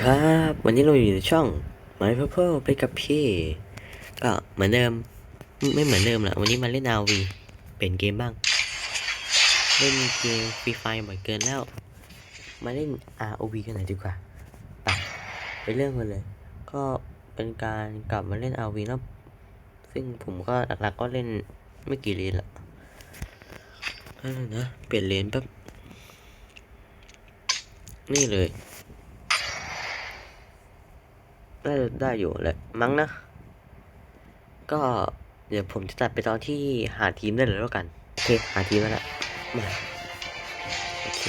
ครับวันนี้เราอยู่ในช่อง My Purple ไปกับพี่ก็เหมือนเดิม ไม่เหมือนเดิมแหละวันนี้มาเล่น RV เป็นเกมบ้าง เล่นเกมฟรีไฟบ่อยเกินแล้ว มาเล่น ROV กันหน่อยดีกว่าไปไปเรื่องกันเลย ก็เป็นการกลับมาเล่น RV แล้วซึ่งผมก็หลักๆก็เล่นไม่กี่เลนละนั่นนะเปลี่ยนเลนแป๊บนี่เลย ได้ได้อยู่แหละมั้งนะ ก็เดี๋ยวผมจะตัดไปตอนที่หาทีมได้เลยแล้วกันโอเคหาทีมแล้วละมาโอเค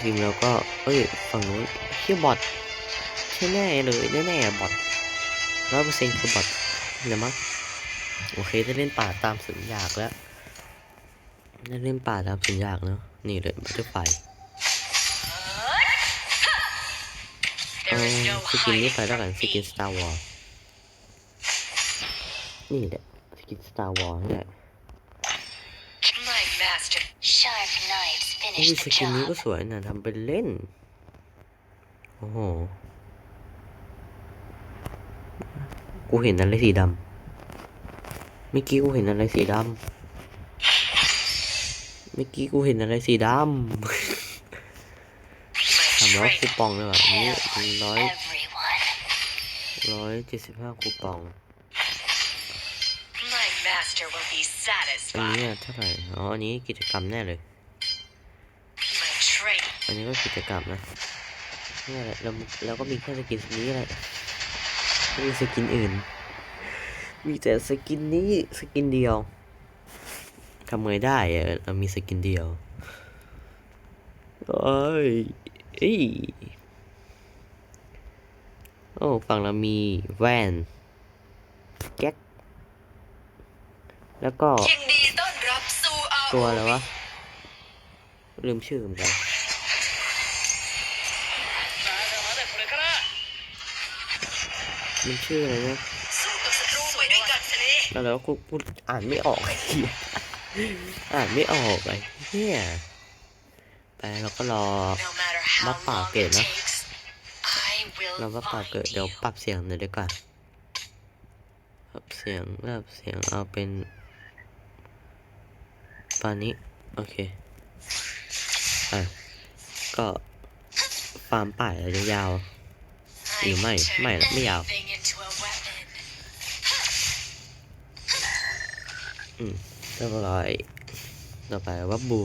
ทีมเราก็เอ้ยฝั่งนู้นเชื่อบอทใช่แน่เลยแน่ๆบอทร้อยเปอร์เซ็นต์คือบอทนะมั้งโอเคได้เล่นป่าตามสัญญากแล้วได้เล่นป่าตามสัญญากเนาะนี่เลยบัตเตอร์ไฟ เอา There is no สกินนี้ hiding ไปแล้วกัน from สกิน me. Star Wars นี่แหละสกิน Star Wars นี่แหละ My master. Sharp knives อุ้ย finish ส the กินนี้ job. ก็สวยนะทำเป็นเล่น โอ้โห กูเห็นอะไรสีดำเมื่อกี้กูเห็นอะไรสีดำเมื่อกี้กูเห็นอะไรสีดำ My สาม ร้อยคู training. ปองเลยว่ะนี่ร้อย Everyone. ร้อยเจ็ดสิบห้าคูปอง My master will be อันนี้ satisfied. อะเท่าไหร่อ๋ออันนี้กิจกรรมแน่เลย My training. อันนี้ก็กิจกรรมนะนี่แหละเราเราก็มีแค่สกินนี้แหละไม่มีสกินอื่น มีแต่สกินนี้สกินเดียวทำไงได้อะเรามีสกินเดียวโอ้ย เอ้ยโอ้ฝั่งเรามีแวนแก๊กแล้วก็ยินดีต้อนรับสู่ ROV ตัวอะไรวะ ลืมชื่อเหมือนกันมันชื่ออะไรนะสู้กับศัตรูไปด้วยกันสิแล้วแล้วกูกูดอ่านไม่ออกไอ้เหี้ยอ่านไม่ออกไอ้เหี้ยไปเราก็รอ No matter how มาป่าเกิดนะเราว่าป่าเกิดเดี๋ยวปรับเสียงหน่อยดีกว่าปรับเสียงปรับเสียงเอาเป็นปานี้โอเคอะก็ฟาร์มป่าระยะยาวหรือไม่ไม่หรอกไม่ยาวอืมเรียบร้อยต่อไปวับบู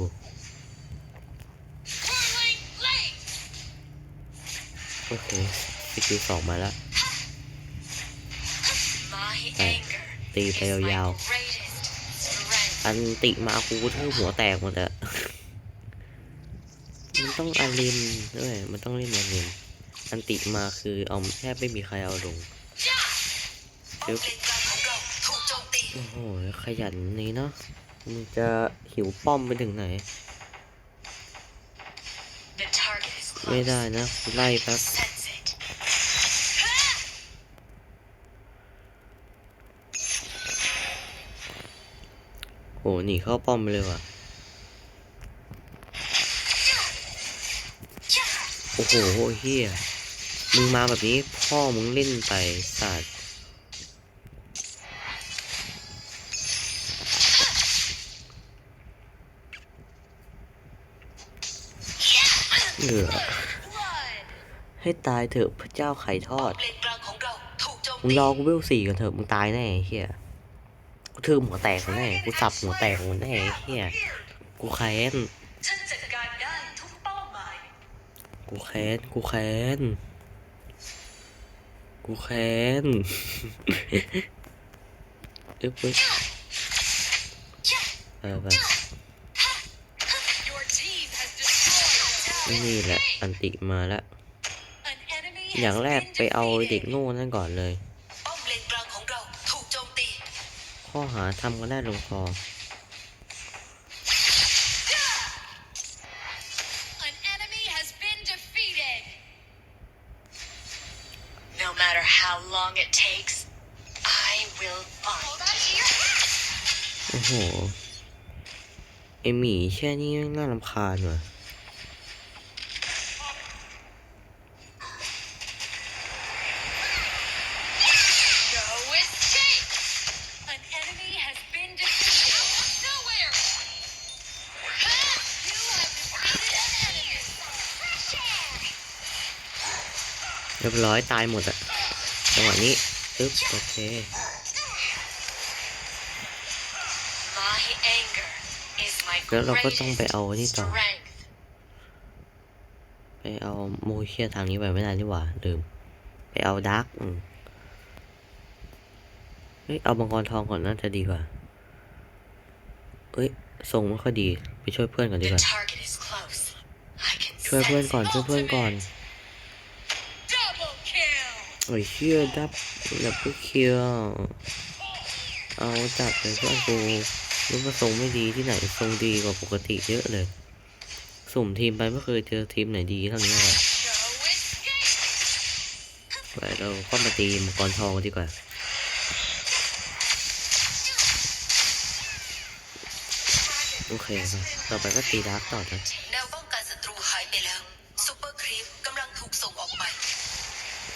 โอเคสกิลสองมาแล้ว My Hey, anger ตีไป is ยาว my greatest strength. ๆอันติมากูกระทืบหัวแตกหมดอะมันต้องอารินด้วย มันต้องเล่นอารินอันติมาคือเอาแทบไม่มีใครเอาลงป้อมเลนกลางของเราถูกโจมตีโอ้โห ขยันนี้เนาะมึงจะหิวป้อมไปถึงไหน ไม่ได้นะไล่แป๊บ Sense it. โหหนีเข้าป้อมไปเลยว่ะโอ้โหเฮียมึงมาแบบนี้พ่อมึงเล่นไปสัตว์เหลือ ให้ตายเถอะพระเจ้าไข่ทอป้อดมเลนกลางของเราถูกโจมมึงตีรอกูเวลสี่กันเถอะมึงตายแน่ไอ้เฮียกูทืบหัวแตกมันแน่กูสับหัวแตกมันแน่ไอ้เฮียกูแค้นฉันจัดการได้ทุกเป้าหมายกูแค้นกูแค้นกูแค้นอึ๊บอึ๊บเออไป Your team has destroyed นี่แหละ อันติมาแล้ว an enemy อย่างแรก has ไป been เอาเด็ก defeated โง่นั่นก่อนเลยป้อมเลนกลางของเราถูกโจมตีข้อหาทำกันได้ลงคอ An enemy has been defeated No matter how long it takes I will find you โอ้โห ไอหมีแค่นี้น่ารำคาญว่ะ รียบร้อยตายหมดอะจังหวะนี้ปึ๊บโอเค My anger is my แล้วเราก็ต้องไป greatest เอานี่ต่อ strength. ไปเอาโมเชียทางนี้ไปไม่ได้นี่หว่าลืม ไปเอาดาร์กอืมเฮ้ยเอามังกรทองก่อนน่าจะดีกว่าเอ้ยทรงไม่ค่อยดี ไปช่วยเพื่อนก่อนดีก The ว่า target is close. I can ช่วยเพื่อน sense ก่อน it. ช่วยเพื่อนก่อน Double kill. โอ้ยเชี่ยดับดับเบิลคิวเอาจับเลยเพื่อนกูนึกว่าทรงไม่ดีที่ไหนทรงดีกว่าปกติเยอะเลย สุ่มทีมไปไม่เคยเจอทีมไหนดีเท่านี้เลยไปเราก็มาตีมังกรทองดีกว่าโอเคต่อไปก็ตีดาร์กต่อนะแนวป้องกันศัตรูหายไปแล้วซูเปอร์ครีปกำลังถูกส่งออกไป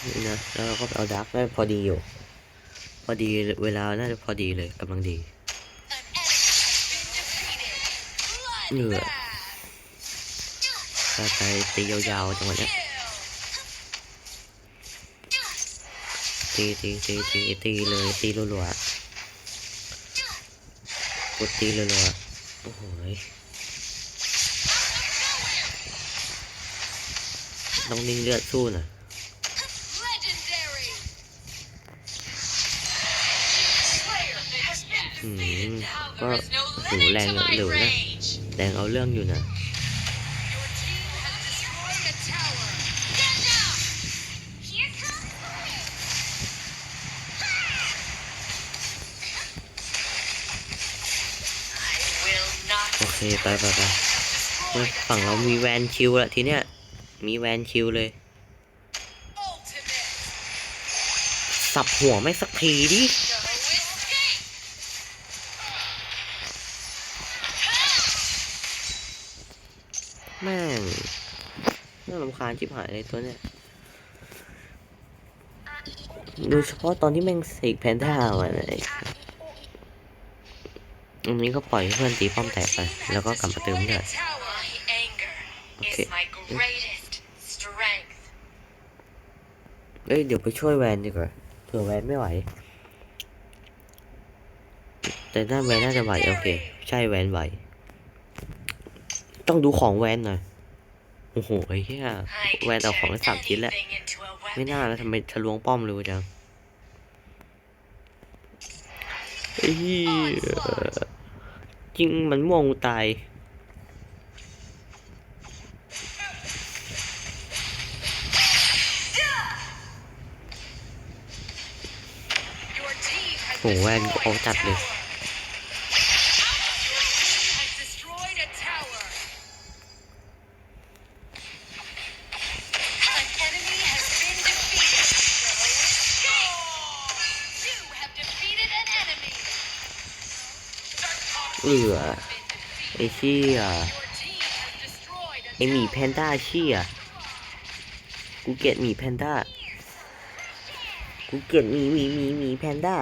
นี่นะ แล้วเราก็ไปเอาดาร์กได้พอดีอยู่ พอดีเวลา น่าจะพอดีเลยกำลังดีเหนื่อยไปตียาวๆจังหวะเนี้ยตีตีตีตีตีเลยตีรัวๆกดตีรัวๆโอ้โหต้องนิ่งเลือดสู้น่อ ก็หูแรงหนูนะแรงเอาเรื่องอยู่นะโอเค ไปไปไปฝั่งเรามีแวนคิวละทีเนี้ย มีแวนคิวเลย สับหัวไม่สักทีดิ No escape. แม่งน่ารำคาญชิบหายเลยตัวเนี้ยโดยเฉพาะตอนที่แม่งเสกแพนด้ามาเลยอันนี้ก็ปล่อยให้เพื่อนตีป้อมแตกไป แล้วก็กลับมาเติมเลือด My anger Okay. is my greatest strength. เอ้ยเดี๋ยวไปช่วยแวนดีกว่าเผื่อแวนไม่ไหว แต่น่าแวนน่าจะไหวโอเค ใช่แวนไหว ต้องดูของแวนหน่อย โอ้โหไอ้เหี้ย I แวน can เอาของ turn ได้สามชิ้นแล้ว anything into a ไม่ weapon. น่าแล้วทำไมทะลวงป้อมเร็วจังไอ้เหี้ยจริงมันม่วงกูตาย Your team has โหแวนเอาจัดเลย เอือไอ้เชี่ยไอหมีแพนด้าเชี่ยกูเกลียดหมีแพนด้ากูเกลียดหมีหมีหมีหมีแพนด้า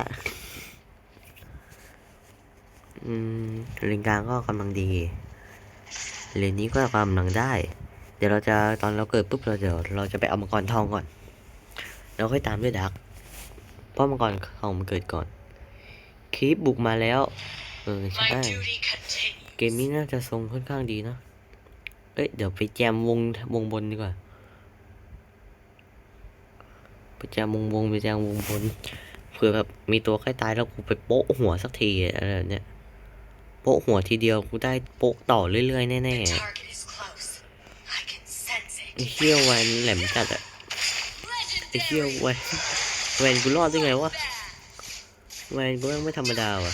อืมเลนกลางก็กำลังดีเลนนี้ก็กำลังได้ เดี๋ยวเราจะตอนเราเกิดปุ๊บเราเดี๋ยวเราจะไปเอามังกรทองก่อน แล้วค่อยตามด้วยดักเพราะมังกรทองมันเกิดก่อนคลิปบุกมาแล้ว เออใช่ My duty continues. เกมนี้น่าจะทรงค่อนข้างดีนะ เอ้ยเดี๋ยวไปแจมวงวงบนดีกว่า ไปแจมวงวงไปแจมวงบน เผื่อแบบมีตัวใกล้ตายแล้วกูไปโป๊ะหัวสักทีอะไรแบบเนี้ย โป๊ะหัวทีเดียวกูได้โป๊ะต่อเรื่อยๆ แน่ The target is close. I can sense ๆไอ้ it. เชี่ยวแวนแหลมจัดอะไอ้เชี่ยว Legendary. แวนแวนกูรอดได้ไงวะ Bloodbath. แวนกูแม่งไม่ธรรมดาว่ะ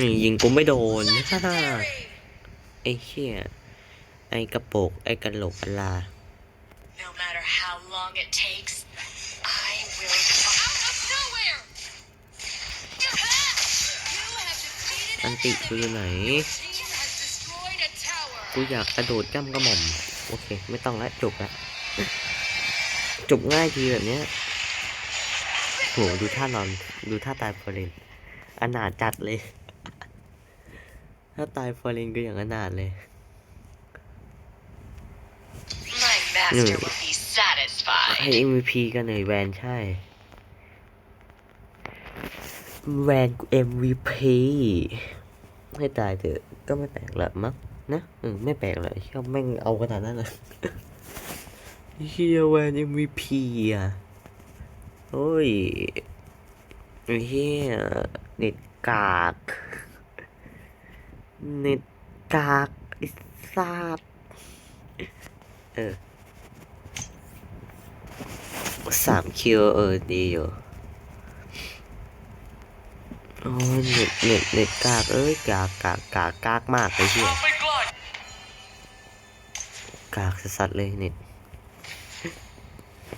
นี่ยิงกูไม่โดนฮ่าฮ่า Legendary. ไอ้เชี่ยไอ้กระโปกไอ้กระโหลกกะลา No matter how long it takes, I will come out of nowhere. You have, you have defeated อัน an ติคือ enemy. ไหน Team has destroyed a tower. กูอยากกระโดดจ้ำกระหม่อม โอเค ไม่ต้องละจบละจบง่ายทีแบบเนี้ยโหดูท่านอน ดูท่าตายฟอร์เรนอนาถจัดเลย ถ้าตายฟอร์เรนก็อย่างอนาถเลย My master will be ให้ satisfied. MVP กันหน่อยแวนใช่ แวนกู MVP ให้ตายเถอะก็ไม่แปลกละมั้งนะเออไม่แปลกเลยเชี่ยแม่งเอาขนาดนั้นเลยเฮียแวน MVP อะโอ้ยเฮียเน็ตกาก เน็ตกากไอ้ซาดเออสามคิวเออดีอยู่โอ้ยเน็ตเน็ตเน็ตกากเอ้ยกากกากกากกากมากเลยเฮียกากสัสๆเลยเน็ต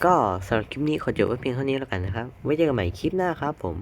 ก็สำหรับคลิปนี้ขอจบไว้เพียงเท่านี้แล้วกันนะครับ ไว้เจอกันใหม่คลิปหน้าครับผม